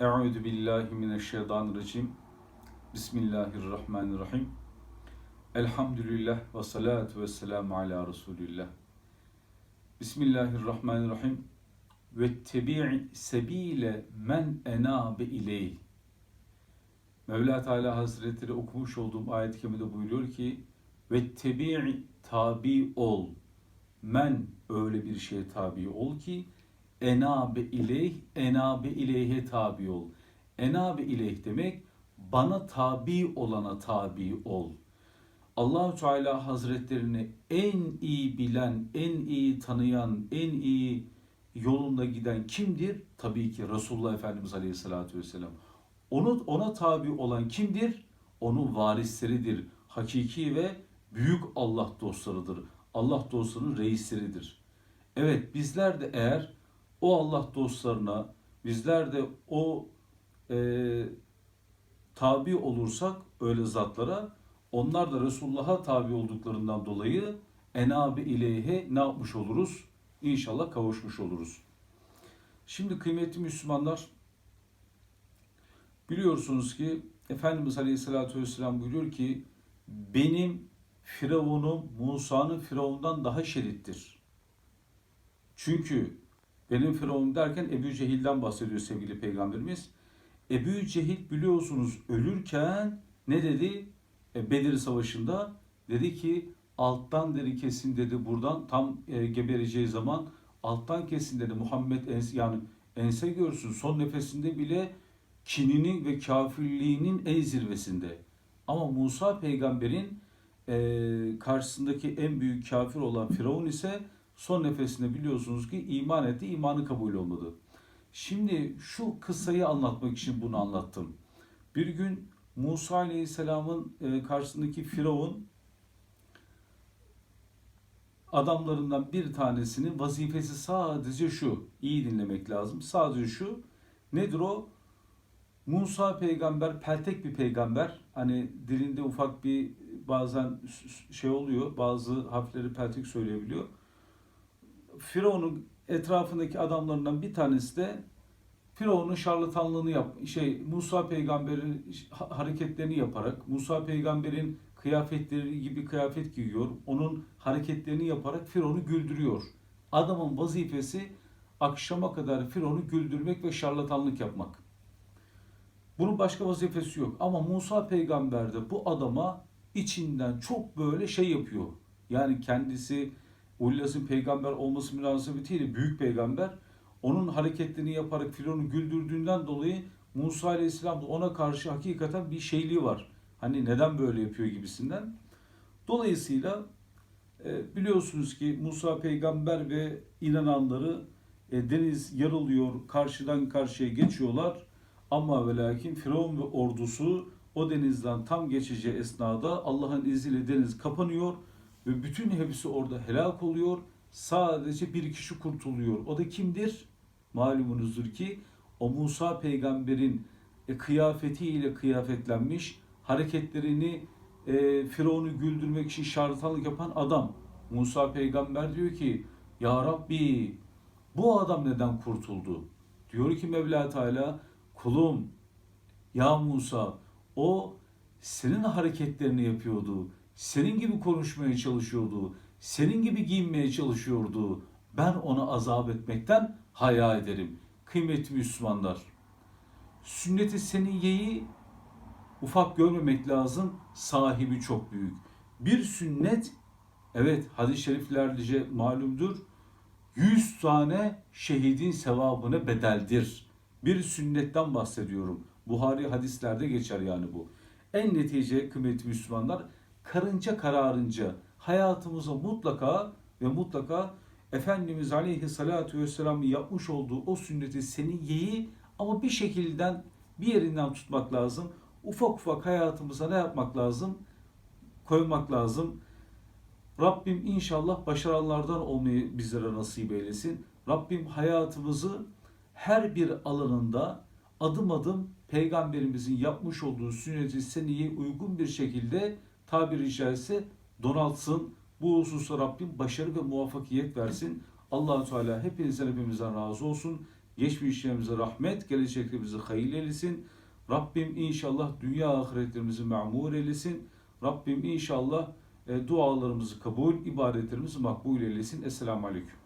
Euzu billahi mineşşeytanirracim. Bismillahirrahmanirrahim. Elhamdülillah ve salatu ve selamu ala Resulillah. Bismillahirrahmanirrahim. Ve tebi'i sebile men enabe ileyh. Mevla Teala Hazretleri okumuş olduğum ayet-i kerimede buyuruyor ki ve tebi'i tabi ol. Men öyle bir şeye tabi ol ki enabe ileyh, enabe ileyhe tabi ol. Enabe ileyh demek bana tabi olana tabi ol. Allahu Teala Hazretlerini en iyi bilen, en iyi tanıyan, en iyi yolunda giden kimdir? Tabii ki Resulullah Efendimiz Aleyhisselatü Vesselam. Onu, ona tabi olan kimdir? Onun varisleridir. Hakiki ve büyük Allah dostlarıdır. Allah dostlarının reisleridir. Evet bizler de eğer o Allah dostlarına bizler de o e, tabi olursak öyle zatlara onlar da Resulullah'a tabi olduklarından dolayı enabi ileyhe ne yapmış oluruz? İnşallah kavuşmuş oluruz. Şimdi kıymetli Müslümanlar biliyorsunuz ki Efendimiz Aleyhisselatü Vesselam buyuruyor ki benim Firavun'um Musa'nın Firavun'dan daha şerittir. Çünkü benim Firavun derken Ebu Cehil'den bahsediyor sevgili peygamberimiz. Ebu Cehil biliyorsunuz ölürken ne dedi? E, Bedir Savaşı'nda dedi ki alttan dedi kesin dedi buradan tam e, gebereceği zaman alttan kesin dedi Muhammed ense, yani ense görsün son nefesinde bile kinini ve kafirliğinin en zirvesinde. Ama Musa peygamberin e, karşısındaki en büyük kafir olan Firavun ise son nefesinde biliyorsunuz ki iman etti, imanı kabul olmadı. Şimdi şu kıssayı anlatmak için bunu anlattım. Bir gün Musa Aleyhisselam'ın e, karşısındaki Firavun adamlarından bir tanesinin vazifesi sadece şu. iyi dinlemek lazım. Sadece şu. Nedir o? Musa peygamber peltek bir peygamber. Hani dilinde ufak bir bazen şey oluyor. Bazı harfleri peltek söyleyebiliyor. Firavun'un etrafındaki adamlarından bir tanesi de Firavun'un şarlatanlığını yap, şey Musa peygamberin hareketlerini yaparak, Musa peygamberin kıyafetleri gibi kıyafet giyiyor, onun hareketlerini yaparak Firavun'u güldürüyor. Adamın vazifesi akşama kadar Firavun'u güldürmek ve şarlatanlık yapmak. Bunun başka vazifesi yok. Ama Musa peygamber de bu adama içinden çok böyle şey yapıyor. Yani kendisi Ulyas'ın peygamber olması münasebetiyle büyük peygamber onun hareketlerini yaparak Firavun'u güldürdüğünden dolayı Musa Aleyhisselam da ona karşı hakikaten bir şeyliği var. Hani neden böyle yapıyor gibisinden. Dolayısıyla e, biliyorsunuz ki Musa peygamber ve inananları e, deniz yarılıyor, karşıdan karşıya geçiyorlar. Ama ve lakin Firavun ve ordusu o denizden tam geçeceği esnada Allah'ın izniyle deniz kapanıyor ve bütün hepsi orada helak oluyor. Sadece bir kişi kurtuluyor. O da kimdir? Malumunuzdur ki o Musa peygamberin e, kıyafetiyle kıyafetlenmiş, hareketlerini e, Firavun'u güldürmek için şarlatanlık yapan adam. Musa peygamber diyor ki Ya Rabbi bu adam neden kurtuldu? Diyor ki Mevla Teala kulum ya Musa o senin hareketlerini yapıyordu senin gibi konuşmaya çalışıyordu, senin gibi giyinmeye çalışıyordu. Ben onu azap etmekten haya ederim. Kıymetli Müslümanlar, sünnet-i seniyyeyi ufak görmemek lazım, sahibi çok büyük. Bir sünnet, evet hadis-i şeriflerce malumdur, 100 tane şehidin sevabına bedeldir. Bir sünnetten bahsediyorum. Buhari hadislerde geçer yani bu. En netice kıymetli Müslümanlar, karınca kararınca hayatımıza mutlaka ve mutlaka Efendimiz Aleyhisselatü Vesselam'ın yapmış olduğu o sünneti seniyeyi ama bir şekilden bir yerinden tutmak lazım. Ufak ufak hayatımıza ne yapmak lazım? Koymak lazım. Rabbim inşallah başaranlardan olmayı bizlere nasip eylesin. Rabbim hayatımızı her bir alanında adım adım peygamberimizin yapmış olduğu sünneti seniye uygun bir şekilde tabiri caizse donaltsın. Bu hususta Rabbim başarı ve muvaffakiyet versin. allah Teala hepinizden hepimizden razı olsun. Geçmişlerimize rahmet, geleceklerimizi hayırlı eylesin. Rabbim inşallah dünya ahiretlerimizi memur eylesin. Rabbim inşallah e, dualarımızı kabul, ibadetlerimizi makbul eylesin. Esselamu Aleyküm.